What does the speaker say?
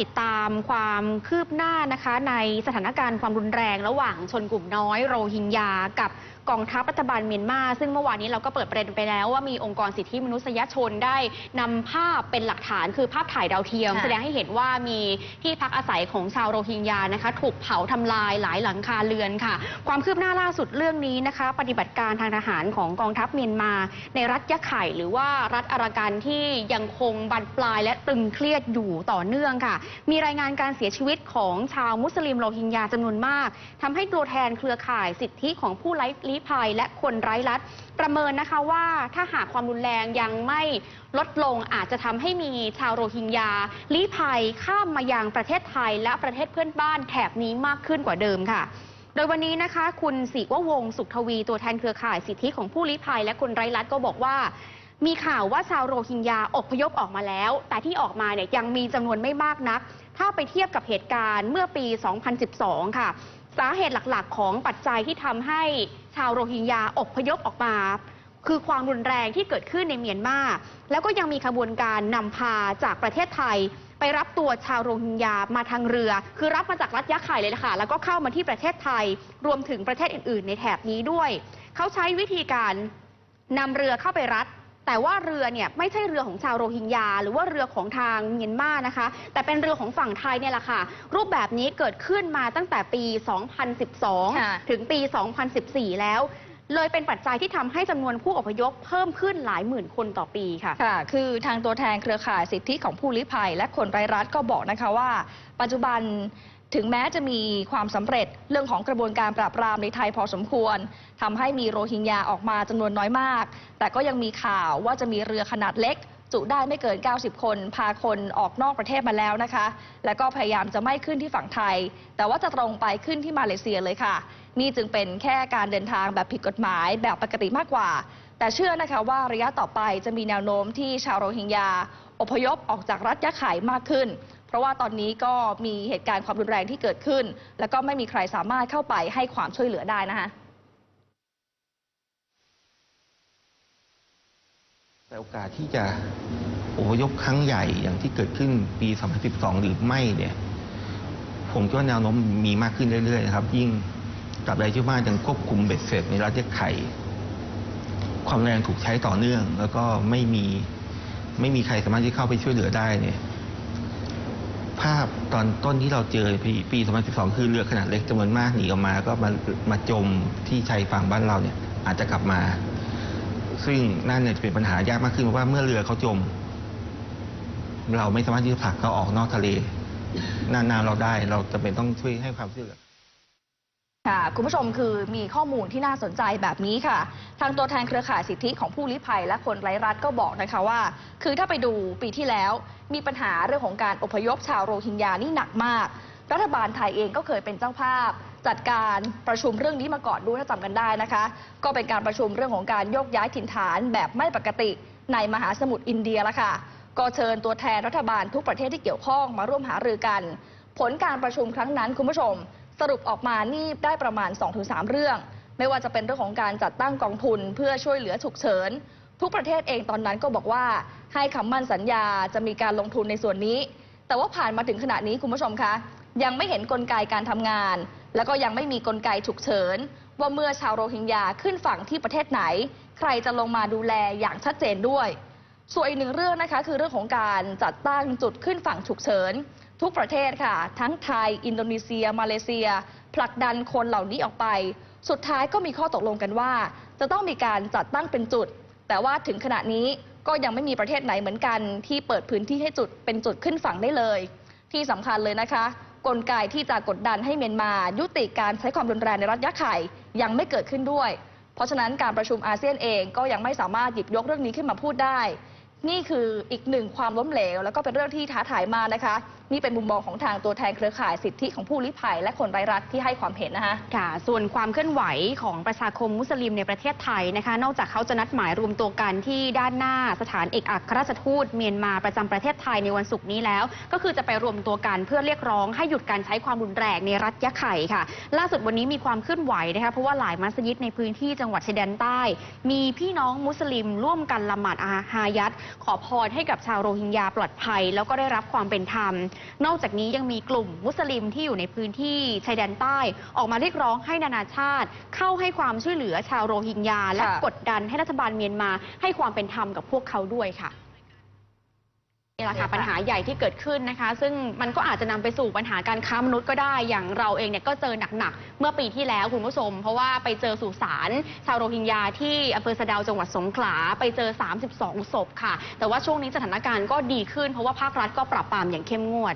ติดตามความคืบหน้านะคะในสถานการณ์ความรุนแรงระหว่างชนกลุ่มน้อยโรฮิงญากับ กองทัพรัฐบาลเมียนมาซึ่งเมื่อวานนี้เราก็เปิดประเด็นไปแล้วว่ามีองค์กรสิทธิมนุษยชนได้นำภาพเป็นหลักฐานคือภาพถ่ายดาวเทียมค่ะแสดงให้เห็นว่ามีที่พักอาศัยของชาวโรฮิงญานะคะ ถูกเผาทำลายหลายหลังคาเรือนค่ะ ความคืบหน้าล่าสุดเรื่องนี้นะคะ ปฏิบัติการทางทหารของกองทัพเมียนมา ในรัฐยะไข่หรือว่ารัฐอารากันที่ยังคงบันปลายและตึงเครียดอยู่ต่อเนื่องค่ะ มีรายงานการเสียชีวิตของชาวมุสลิมโรฮิงญาจำนวนมากทำให้ตัวแทนเครือข่ายสิทธิของผู้ไร้ลี้ภัยและคนไร้รัฐ ประเมินนะคะว่าถ้าหากความรุนแรงยังไม่ลดลงอาจจะทำให้มีชาวโรฮิงญาลี้ภัยข้ามมายังประเทศไทย และประเทศเพื่อนบ้านแถบนี้มากขึ้นกว่าเดิมค่ะโดยวันนี้นะคะ คุณศิววงศ์สุขทวีตัวแทนเครือข่ายสิทธิของผู้ลี้ภัย และคนไร้รัฐก็บอกว่า มีข่าวว่าชาวโรฮิงญาอพยพออกมาแล้ว แต่ที่ออกมาเนี่ยยังมีจำนวนไม่มากนัก ถ้าไปเทียบกับเหตุการณ์เมื่อปี 2012 ค่ะ สาเหตุหลักๆ ของปัจจัยที่ทำให้ชาวโรฮิงญาอพยพออกมา คือความรุนแรงที่เกิดขึ้นในเมียนมา แล้วก็ยังมีขบวนการนำพาจากประเทศไทย ไปรับตัวชาวโรฮิงญามาทางเรือ คือรับมาจากรัฐยะไข่เลยนะคะแล้วก็เข้ามาที่ประเทศไทย รวมถึงประเทศอื่น ๆ ในแถบนี้ด้วย เขาใช้วิธีการนำเรือเข้าไปรัด แต่ว่าเรือเนี่ยไม่ใช่เรือของชาวโรฮิงญา หรือว่าเรือของทางเมียนมานะคะ แต่เป็นเรือของฝั่งไทยเนี่ยแหละค่ะ รูปแบบนี้เกิดขึ้นมาตั้งแต่ปีค่ะ2012 ถึงปี 2014 แล้วเลยเป็นปัจจัยที่ทำให้จำนวนผู้อพยพเพิ่มขึ้นหลายหมื่นคนต่อปีค่ะ ค่ะ คือทางตัวแทนเครือข่ายสิทธิของผู้ลี้ภัย และคนไร้รัฐก็บอกนะคะว่า ปัจจุบัน ถึงแม้จะมีความสำเร็จเรื่องของกระบวนการปราบปรามในไทยพอสมควรทำให้มีโรฮิงญาออกมาจำนวนน้อยมาก แต่ก็ยังมีข่าวว่าจะมีเรือขนาดเล็ก จุได้ไม่เกิน 90 คน พาคนออกนอกประเทศมาแล้วนะคะ แล้วก็พยายามจะไม่ขึ้นที่ฝั่งไทย แต่ว่าจะตรงไปขึ้นที่มาเลเซียเลยค่ะ นี่จึงเป็นแค่การเดินทางแบบผิดกฎหมายแบบปกติมากกว่า แต่เชื่อนะคะว่าระยะต่อไปจะมีแนวโน้มที่ชาวโรฮิงญาอพยพออกจากรัฐยะไข่มากขึ้น เพราะว่าตอนนี้ก็มีเหตุการณ์ความรุนแรงที่เกิดขึ้น แล้วก็ไม่มีใครสามารถเข้าไปให้ความช่วยเหลือได้นะคะแต่โอกาสที่จะอพยพครั้งใหญ่อย่างที่เกิดขึ้นปี 2012 หรือไม่เนี่ย ผมคิดว่าแนวโน้มมีมากขึ้นเรื่อยๆนะครับ ยิ่งกับใดที่ว่ายังควบคุมเบ็ดเสร็จในรัฐยไข่ ความแรงถูกใช้ต่อเนื่อง แล้วก็ไม่มีไม่มีใครสามารถที่เข้าไปช่วยเหลือได้เนี่ย ภาพตอนต้นที่เราเจอปีปี 2012 คือเรือขนาดเล็กจำนวนมากหนีออกมา ก็มามาจมที่ชายฝั่งบ้านเราเนี่ยอาจจะกลับมา ซึ่งนั่นเนี่ยจะเป็นปัญหายากมากขึ้นเพราะว่าเมื่อเรือเขาจม เราไม่สามารถที่จะผลักเขาออกนอกทะเล นานๆเราได้เราจะเป็นต้องช่วยให้ความช่วยเหลือ ค่ะคุณผู้ชมคือมีข้อมูลที่น่าสนใจแบบนี้ค่ะ ทางตัวแทนเครือข่ายสิทธิของผู้ลี้ภัยและคนไร้รัฐก็บอกนะคะว่า คือถ้าไปดูปีที่แล้ว มีปัญหาเรื่องของการอพยพชาวโรฮิงญานี่หนักมาก รัฐบาลไทยเองก็เคยเป็นเจ้าภาพ จัดการประชุมเรื่องนี้มาก่อนด้วยถ้าจำกันได้นะคะ ก็เป็นการประชุมเรื่องของการโยกย้ายถิ่นฐานแบบไม่ปกติในมหาสมุทรอินเดียละค่ะ ก็เชิญตัวแทนรัฐบาลทุกประเทศที่เกี่ยวข้องมาร่วมหารือกัน ผลการประชุมครั้งนั้นคุณผู้ชม สรุปออกมานี่ได้ประมาณ 2-3 เรื่อง ไม่ว่าจะเป็นเรื่องของการจัดตั้งกองทุนเพื่อช่วยเหลือฉุกเฉิน ทุกประเทศเองตอนนั้นก็บอกว่า ให้คำมั่นสัญญาจะมีการลงทุนในส่วนนี้ แต่ว่าผ่านมาถึงขณะนี้คุณผู้ชมคะ ยังไม่เห็นกลไกการทำงาน แล้วก็ยังไม่มีกลไกฉุกเฉิน ว่าเมื่อชาวโรฮิงญาขึ้นฝั่งที่ประเทศไหน ใครจะลงมาดูแลอย่างชัดเจนด้วย ส่วนอีกหนึ่งเรื่องนะคะคือเรื่องของการจัดตั้งจุดขึ้นฝั่งฉุกเฉิน ทุกประเทศค่ะ ทั้งไทย อินโดนีเซีย มาเลเซีย ผลักดันคนเหล่านี้ออกไป สุดท้ายก็มีข้อตกลงกันว่า จะต้องมีการจัดตั้งเป็นจุด แต่ว่าถึงขณะนี้ก็ยังไม่มีประเทศไหนเหมือนกันที่เปิดพื้นที่ให้จุดเป็นจุดขึ้นฝั่งได้เลย ที่สำคัญเลยนะคะ กลไกที่จะกดดันให้เมียนมา ยุติการใช้ความรุนแรงในรัฐยะไข่ยังไม่เกิดขึ้นด้วย เพราะฉะนั้นการประชุมอาเซียนเองก็ยังไม่สามารถหยิบยกเรื่องนี้ขึ้นมาพูดได้ นี่คืออีกหนึ่งความล้มเหลว แล้วก็เป็นเรื่องที่ท้าทายมากนะคะ นี่เป็นมุมมองของทางตัวแทนเครือข่ายสิทธิของผู้ลี้ภัย และคนไร้รัฐที่ให้ความเห็นนะคะ ค่ะ ส่วนความเคลื่อนไหวของประชาคมมุสลิมในประเทศไทยนะคะ นอกจากเขาจะนัดหมายรวมตัวกันที่ด้านหน้าสถานเอกอัครราชทูตเมียนมาประจำประเทศไทยในวันศุกร์นี้แล้ว ก็คือจะไปรวมตัวกันเพื่อเรียกร้องให้หยุดการใช้ความรุนแรงในรัฐยะไข่ค่ะ ล่าสุดวันนี้มีความเคลื่อนไหวนะคะเพราะว่าหลายมัสยิดในพื้นที่จังหวัดชายแดนใต้ มีพี่น้องมุสลิม ร่วมกันละหมาดอาฮายัดขอพรให้กับชาวโรฮิงญาปลอดภัย แล้วก็ได้รับความเป็นธรรมนอกจากนี้ยังมีกลุ่มมุสลิมที่อยู่ในพื้นที่ชายแดนใต้ ออกมาเรียกร้องให้นานาชาติ เข้าให้ความช่วยเหลือชาวโรฮิงญาและค่ะกดดันให้รัฐบาลเมียนมาให้ความเป็นธรรมกับพวกเขาด้วยค่ะ นี่แหละค่ะปัญหาใหญ่ที่เกิดขึ้นนะคะ ซึ่งมันก็อาจจะนำไปสู่ปัญหาการค้ามนุษย์ก็ได้อย่างเราเองเนี่ยก็เจอหนักๆเมื่อปีที่แล้วคุณผู้ชม เพราะว่าไปเจอสุสานชาวโรฮิงญาที่อำเภอสะเดาวจังหวัดสงขลาไปเจอ 32 ศพค่ะ แต่ว่าช่วงนี้สถานการณ์ก็ดีขึ้นเพราะว่าภาครัฐก็ปรับปรามอย่างเข้มงวด